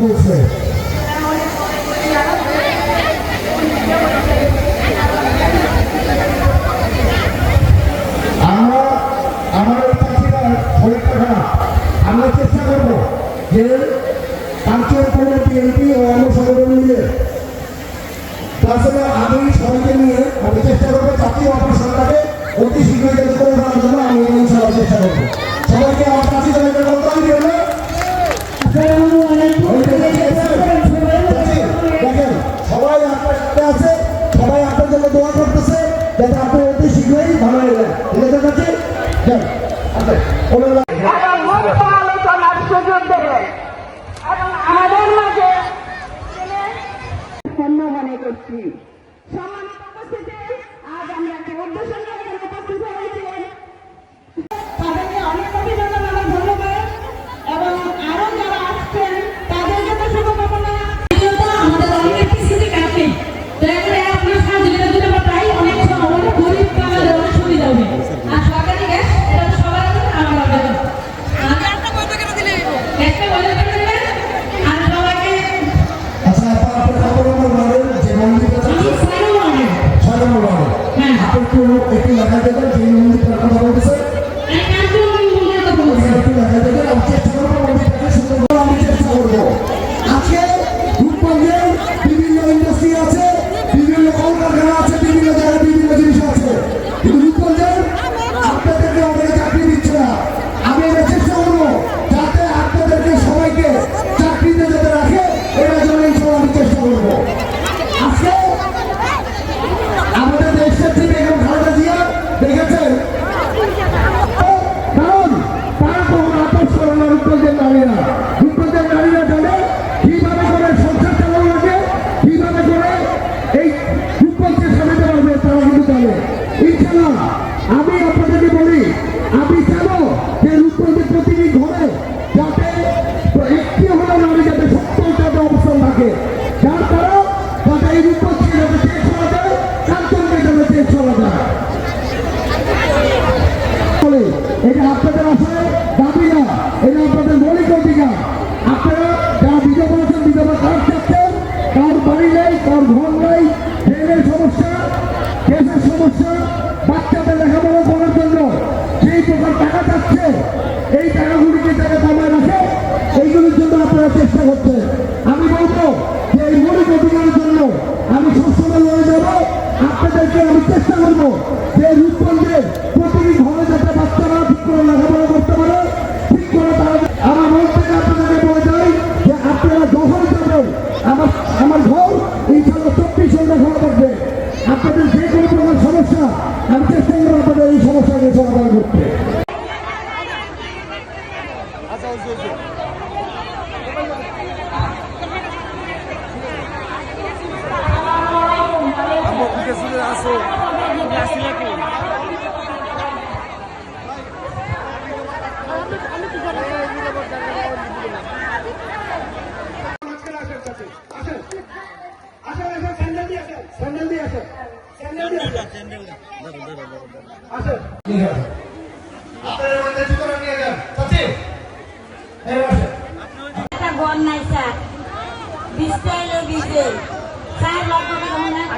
বলছে আমরা আমাদের চাষিরা শরীরটা খারাপ আমরা চেষ্টা করব যে ও অন্য সংগঠন মিলে তাছাড়া আমি সবাইকে নিয়ে আমি চেষ্টা করব জাতীয় অপারেশনটাকে অতি শীঘ্রই যাতে করে দেওয়ার জন্য আমি ইনশাআল্লাহ চেষ্টা করব। সবাইকে আমার কাছে জানাতে বলতে আমি একটু একটু আসলে দাবি না। আপনারা যারা বিধবা আছেন বিধবা কার্ড চাচ্ছেন কার বাড়ি নেই কার ঘর নেই করার জন্য প্রকার টাকা চাচ্ছে এই টাকাগুলিকে যারা জমায় রাখে, এইগুলির জন্য আপনারা চেষ্টা করছেন। আমি বলব যে এই মৌলিক অধিকারের জন্য আমি সবসময় লড়ে যাব। আপনাদেরকে আমি চেষ্টা করব যে রূপগঞ্জের প্রতিটি ঘরে যাতে বাচ্চারা ঠিক করে লেখাপড়া থাকবে আপনাদের যে কোনো সমস্যা আমি চেষ্টা করব আপনাদের এই সমস্যাকে সমাধান করতে ঠিক আছে আপনারা আমাদের ভিতরে নিয়ে যান চাচি এই বসে একটা গন নাই স্যার বিশটা এলো বিশে স্যার লক্ষ টাকা মনে হয় আমার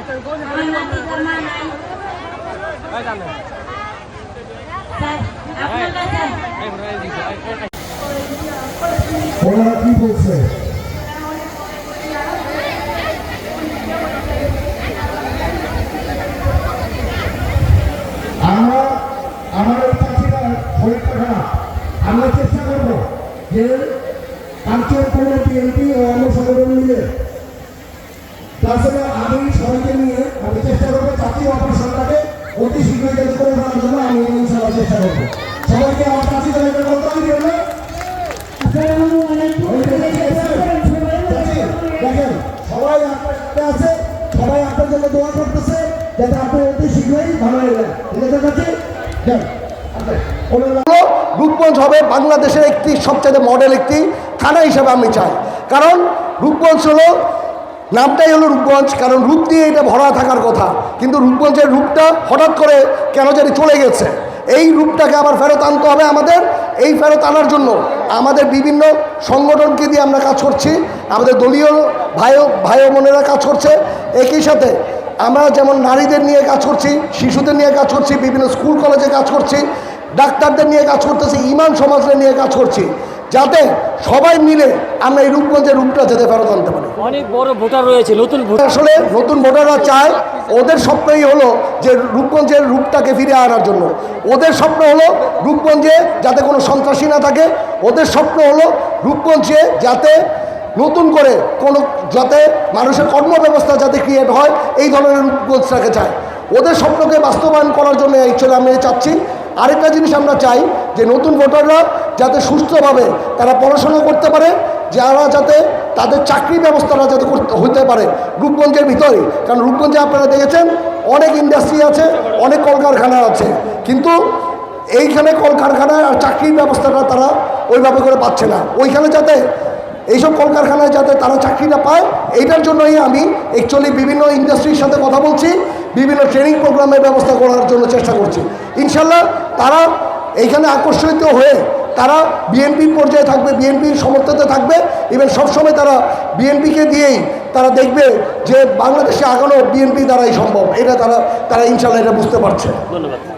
নাতি জমা নাই স্যার আপনার কাছে ওনারা কি বলছে আমরা আমাদের চাষিরা আমরা চেষ্টা করব যে কালচার কোনো বিএনপি ও অন্য সংগঠন মিলে তাছাড়া চেষ্টা করব। সবাইকে আমার দেখেন সবাই আপনার সাথে আছে সবাই আপনার জন্য দোয়া করতেছে যাতে আপনি অতি শীঘ্রই ভালো হয়ে যান। ঠিক আছে রূপগঞ্জ হবে বাংলাদেশের একটি সবচেয়ে মডেল একটি থানা হিসাবে আমি চাই। কারণ রূপগঞ্জ হলো নামটাই হলো রূপগঞ্জ কারণ রূপ দিয়ে এটা ভরা থাকার কথা। কিন্তু রূপগঞ্জের রূপটা হঠাৎ করে কেন জানি চলে গেছে। এই রূপটাকে আবার ফেরত আনতে হবে আমাদের, এই ফেরত আনার জন্য আমাদের বিভিন্ন সংগঠনকে দিয়ে আমরা কাজ করছি, আমাদের দলীয় ভাই ভাই বোনেরা কাজ করছে। একই সাথে আমরা যেমন নারীদের নিয়ে কাজ করছি, শিশুদের নিয়ে কাজ করছি, বিভিন্ন স্কুল, কলেজে কাজ করছি, ডাক্তারদের নিয়ে কাজ করতেছি ইমান সমাজদের নিয়ে কাজ করছি। যাতে সবাই মিলে আমরা এই রূপগঞ্জের রূপটা যাতে ফেরত আনতে পারি। অনেক বড় ভোটার রয়েছে নতুন ভোটার আসলে নতুন ভোটাররা চায় ওদের স্বপ্নই হলো যে রূপগঞ্জের রূপটাকে ফিরে আনার জন্য। ওদের স্বপ্ন হলো রূপগঞ্জে যাতে কোনো সন্ত্রাসী না থাকে। ওদের স্বপ্ন হলো রূপগঞ্জে যাতে নতুন করে কোনো যাতে মানুষের কর্মব্যবস্থা যাতে ক্রিয়েট হয় এই ধরনের রূপগঞ্জটাকে চায়। ওদের স্বপ্নকে বাস্তবায়ন করার জন্য এই অ্যাকচুয়ালি আমরা চাচ্ছি। আরেকটা জিনিস আমরা চাই যে নতুন ভোটাররা যাতে সুস্থভাবে তারা পড়াশোনা করতে পারে, যারা যাতে তাদের চাকরি ব্যবস্থাটা যাতে করতে হতে পারে রূপগঞ্জের ভিতরে। কারণ রূপগঞ্জে আপনারা দেখেছেন, অনেক ইন্ডাস্ট্রি আছে, অনেক কলকারখানা আছে। কিন্তু এইখানে কলকারখানায় আর চাকরির ব্যবস্থাটা তারা ওইভাবে করে পাচ্ছে না। ওইখানে যাতে এইসব কলকারখানায় যাতে তারা চাকরিটা পায়, এইটার জন্যই আমি অ্যাকচুয়ালি বিভিন্ন ইন্ডাস্ট্রির সাথে কথা বলছি, বিভিন্ন ট্রেনিং প্রোগ্রামের ব্যবস্থা করার জন্য চেষ্টা করছি। ইনশাল্লাহ তারা এইখানে আকর্ষিত হয়ে তারা বিএনপি পর্যায়ে থাকবে, বিএনপির সমর্থতে থাকবে। এবং সবসময় তারা বিএনপিকে দিয়েই তারা দেখবে যে বাংলাদেশে আগানো বিএনপি দ্বারাই সম্ভব। এটা তারা তারা ইনশাল্লাহ এটা বুঝতে পারছে। ধন্যবাদ।